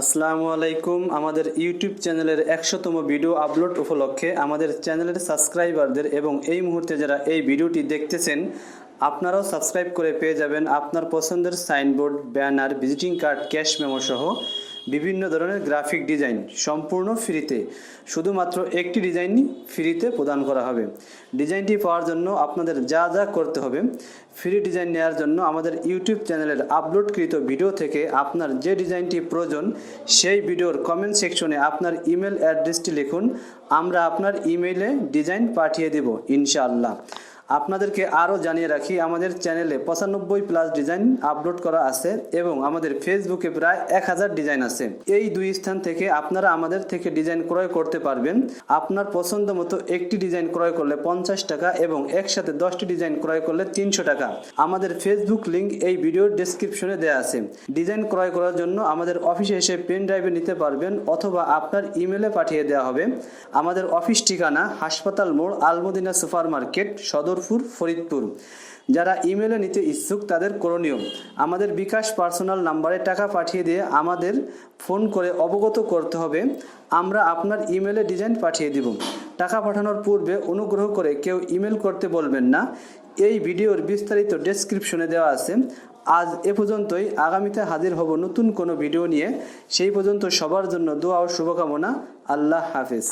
আসসালামু আলাইকুম। আমাদের ইউটিউব চ্যানেলের একশোতম ভিডিও আপলোড উপলক্ষে আমাদের চ্যানেলের সাবস্ক্রাইবারদের এবং এই মুহূর্তে যারা এই ভিডিওটি দেখতেছেন, আপনারাও সাবস্ক্রাইব করে পেয়ে যাবেন আপনার পছন্দের signboard, banner, visiting card, cash memo সহ। বিভিন্ন ধরনের গ্রাফিক ডিজাইন সম্পূর্ণ ফ্রিতে শুধুমাত্র একটি ডিজাইনই ফ্রিতে প্রদান করা হবে। ডিজাইনটি পাওয়ার জন্য আপনাদের যা যা করতে হবে ফ্রি ডিজাইন নেওয়ার জন্য আমাদের ইউটিউব চ্যানেলের আপলোডকৃত ভিডিও থেকে আপনার যে ডিজাইনটি প্রয়োজন, সেই ভিডিওর কমেন্ট সেকশনে আপনার ইমেল অ্যাড্রেসটি লিখুন, আমরা আপনার ইমেইলে ডিজাইন পাঠিয়ে দেব, ইনশাআল্লাহ। আপনাদেরকে আরও জানিয়ে রাখি, আমাদের চ্যানেলে পঁচানব্বই প্লাস ডিজাইন আপলোড করা আছে এবং আমাদের ফেসবুকে প্রায় এক হাজার ডিজাইন আছে। এই দুই স্থান থেকে আপনারা আমাদের থেকে ডিজাইন ক্রয় করতে পারবেন। আপনার পছন্দ মতো একটি ডিজাইন ক্রয় করলে পঞ্চাশ টাকা এবং একসাথে দশটি ডিজাইন ক্রয় করলে তিনশো টাকা। আমাদের ফেসবুক লিঙ্ক এই ভিডিওর ডেসক্রিপশনে দেওয়া আছে। ডিজাইন ক্রয় করার জন্য আমাদের অফিসে এসে পেন ড্রাইভে নিতে পারবেন অথবা আপনার ইমেলে পাঠিয়ে দেওয়া হবে। আমাদের অফিস ঠিকানা হাসপাতাল মোড়, আলমদিনা সুপার মার্কেট সদরপুর ফরিদপুর। যারা ইমেলে নিতে ইচ্ছুক, তাদের করণীয়, আমাদের বিকাশ পার্সোনাল নাম্বারে টাকা পাঠিয়ে দিয়ে আমাদের ফোন করে অবগত করতে হবে। আমরা আপনার ইমেলে ডিজাইন পাঠিয়ে দিব। টাকা পাঠানোর পূর্বে অনুগ্রহ করে কেউ ইমেল করতে বলবেন না। এই ভিডিওর বিস্তারিত ডেসক্রিপশনে দেওয়া আছে। আজ এ পর্যন্তই। আগামীতে হাজির হব নতুন কোনো ভিডিও নিয়ে। সেই পর্যন্ত সবার জন্য দোয়া ও শুভকামনা। আল্লাহ হাফেজ।